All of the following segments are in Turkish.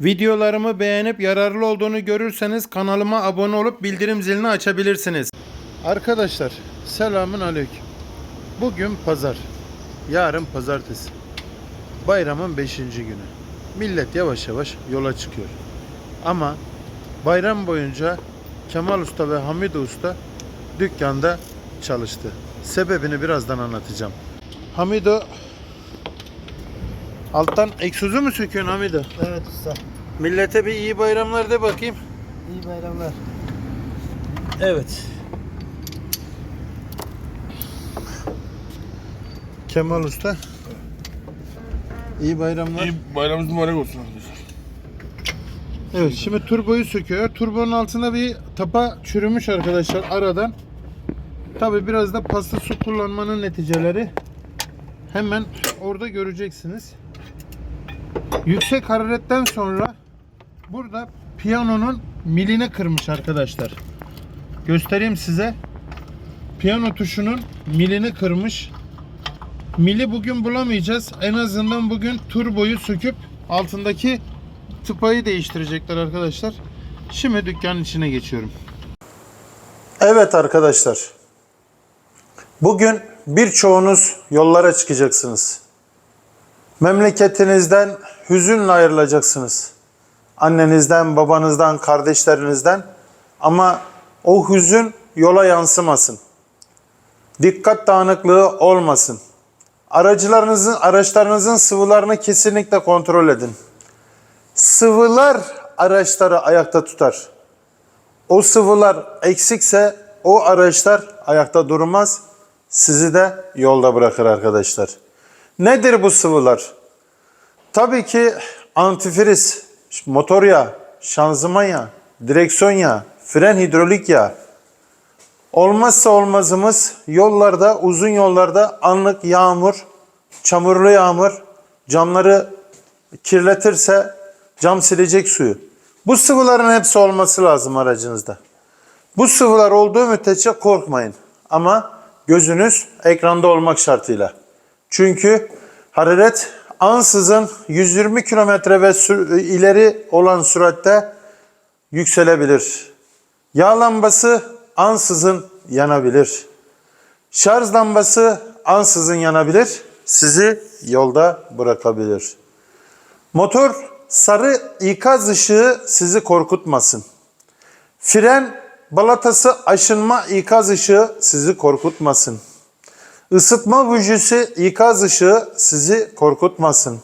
Videolarımı beğenip yararlı olduğunu görürseniz kanalıma abone olup bildirim zilini açabilirsiniz. Arkadaşlar selamün aleyküm. Bugün pazar. Yarın pazartesi. Bayramın 5. günü. Millet yavaş yavaş yola çıkıyor. Ama bayram boyunca Kemal Usta ve Hamid Usta dükkanda çalıştı. Sebebini birazdan anlatacağım. Hamido alttan egzozu mu söküyorsun Hamido? Evet usta. Millete bir iyi bayramlar de bakayım. İyi bayramlar. Evet. Kemal Usta. İyi bayramlar. İyi bayramınız mübarek olsun arkadaşlar. Evet şimdi turboyu söküyor. Turbonun altında bir tapa çürümüş arkadaşlar aradan. Tabi biraz da paslı su kullanmanın neticeleri. Hemen orada göreceksiniz. Yüksek hararetten sonra burada piyanonun miline kırmış arkadaşlar. Göstereyim size. Piyano tuşunun milini kırmış. Mili bugün bulamayacağız. En azından bugün turboyu söküp altındaki tıpayı değiştirecekler arkadaşlar. Şimdi dükkanın içine geçiyorum. Evet arkadaşlar. Bugün birçoğunuz yollara çıkacaksınız. Memleketinizden hüzünle ayrılacaksınız. Annenizden, babanızdan, kardeşlerinizden ama o hüzün yola yansımasın. Dikkat dağınıklığı olmasın. Aracılarınızın, araçlarınızın sıvılarını kesinlikle kontrol edin. Sıvılar araçları ayakta tutar. O sıvılar eksikse o araçlar ayakta durmaz. Sizi de yolda bırakır arkadaşlar. Nedir bu sıvılar? Tabii ki antifriz, motor yağı, şanzıman yağı, direksiyon yağı, fren hidrolik yağı. Olmazsa olmazımız yollarda, uzun yollarda anlık yağmur, çamurlu yağmur, camları kirletirse cam silecek suyu. Bu sıvıların hepsi olması lazım aracınızda. Bu sıvılar olduğu müddetçe korkmayın. Ama gözünüz ekranda olmak şartıyla. Çünkü hararet ansızın 120 kilometre ve ileri olan süratte yükselebilir. Yağ lambası ansızın yanabilir. Şarj lambası ansızın yanabilir. Sizi yolda bırakabilir. Motor sarı ikaz ışığı sizi korkutmasın. Fren balatası aşınma ikaz ışığı sizi korkutmasın. Isıtma bujisi ikaz ışığı sizi korkutmasın.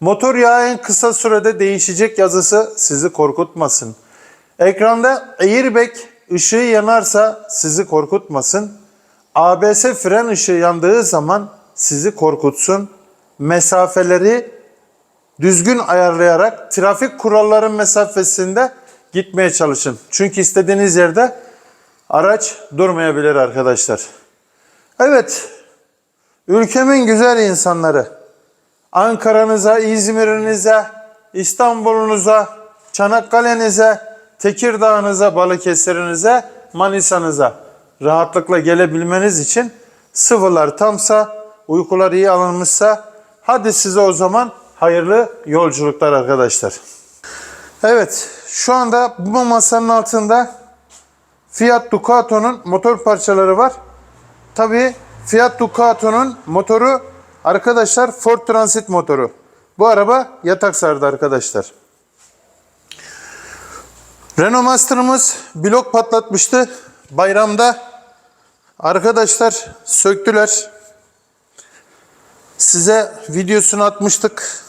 Motor yağı en kısa sürede değişecek yazısı sizi korkutmasın. Ekranda airbag ışığı yanarsa sizi korkutmasın. ABS fren ışığı yandığı zaman sizi korkutsun. Mesafeleri düzgün ayarlayarak trafik kuralların mesafesinde gitmeye çalışın. Çünkü istediğiniz yerde araç durmayabilir arkadaşlar. Evet, ülkemin güzel insanları. Ankara'nıza, İzmir'inize, İstanbul'unuza, Çanakkale'nize, Tekirdağ'ınıza, Balıkesir'inize, Manisa'nıza rahatlıkla gelebilmeniz için sıvılar tamsa, uykular iyi alınmışsa hadi size o zaman hayırlı yolculuklar arkadaşlar. Evet, şu anda bu masanın altında Fiat Ducato'nun motor parçaları var. Tabii Fiat Ducato'nun motoru arkadaşlar Ford Transit motoru. Bu araba yatak sardı arkadaşlar. Renault Master'ımız blok patlatmıştı bayramda. Arkadaşlar söktüler. Size videosunu atmıştık.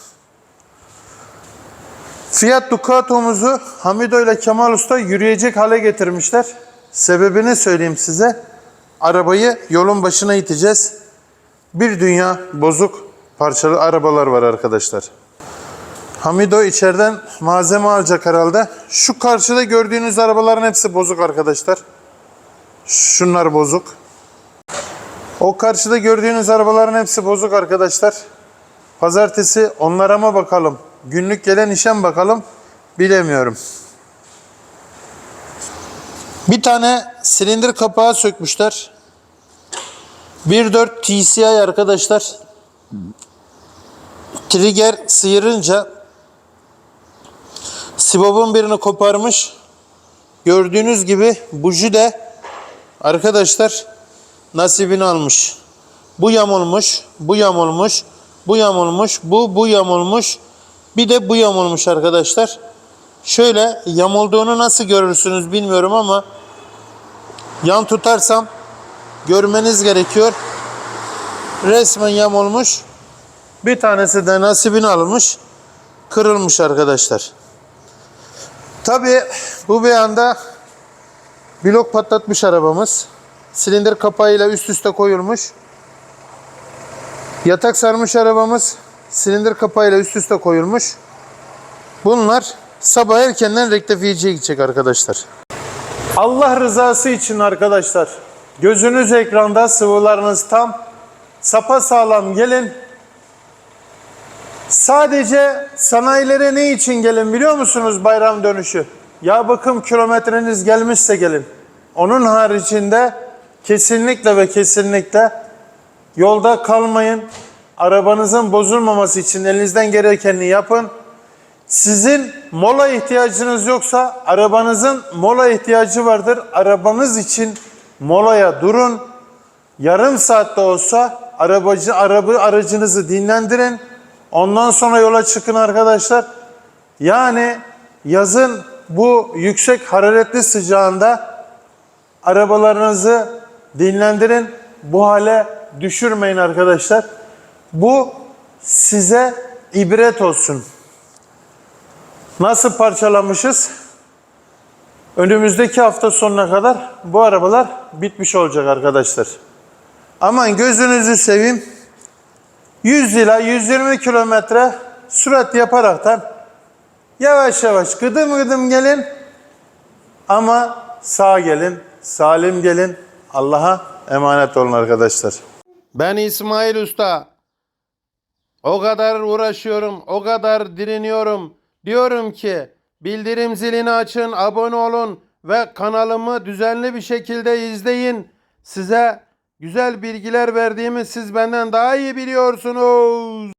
Fiat Ducato'muzu Hamido ile Kemal Usta yürüyecek hale getirmişler. Sebebini söyleyeyim size. Arabayı yolun başına iteceğiz. Bir dünya bozuk parçalı arabalar var arkadaşlar. Hamido içeriden malzeme alacak herhalde. Şu karşıda gördüğünüz arabaların hepsi bozuk arkadaşlar. Şunlar bozuk. O karşıda gördüğünüz arabaların hepsi bozuk arkadaşlar. Pazartesi onlara mı bakalım? Günlük gelen işe mi bakalım? Bilemiyorum. Bir tane silindir kapağı sökmüşler. 1.4 TCI arkadaşlar. Trigger sıyırınca Sibop'un birini koparmış. Gördüğünüz gibi buji de arkadaşlar nasibini almış. Bu yamulmuş, bu yamulmuş, bu yamulmuş, bu bu yamulmuş. Bir de bu yamulmuş arkadaşlar. Şöyle yamulduğunu nasıl görürsünüz bilmiyorum ama yan tutarsam görmeniz gerekiyor. Resmen yamulmuş. Bir tanesi de nasibini almış. Kırılmış arkadaşlar. Tabii bu bir anda blok patlatmış arabamız. Silindir kapağıyla üst üste koyulmuş. Yatak sarmış arabamız. Silindir kapağıyla üst üste koyulmuş. Bunlar sabah erkenden rektifiyeciye gidecek arkadaşlar. Allah rızası için arkadaşlar. Gözünüz ekranda sıvılarınız tam. Sapa sağlam gelin. Sadece sanayilere ne için gelin biliyor musunuz bayram dönüşü? Ya bakım kilometreniz gelmişse gelin. Onun haricinde kesinlikle ve kesinlikle yolda kalmayın. Arabanızın bozulmaması için elinizden gerekeni yapın. Sizin mola ihtiyacınız yoksa arabanızın mola ihtiyacı vardır. Arabanız için molaya durun. Yarım saatte olsa arabacı araba aracınızı dinlendirin. Ondan sonra yola çıkın arkadaşlar. Yani yazın bu yüksek hararetli sıcağında arabalarınızı dinlendirin. Bu hale düşürmeyin arkadaşlar. Bu size ibret olsun. Nasıl parçalamışız? Önümüzdeki hafta sonuna kadar bu arabalar bitmiş olacak arkadaşlar. Aman gözünüzü seveyim. 100 ila 120 kilometre sürat yaparaktan yavaş yavaş gıdım gıdım gelin ama sağ gelin, salim gelin. Allah'a emanet olun arkadaşlar. Ben İsmail Usta. O kadar uğraşıyorum, o kadar direniyorum. Diyorum ki bildirim zilini açın, abone olun ve kanalımı düzenli bir şekilde izleyin. Size güzel bilgiler verdiğimi siz benden daha iyi biliyorsunuz.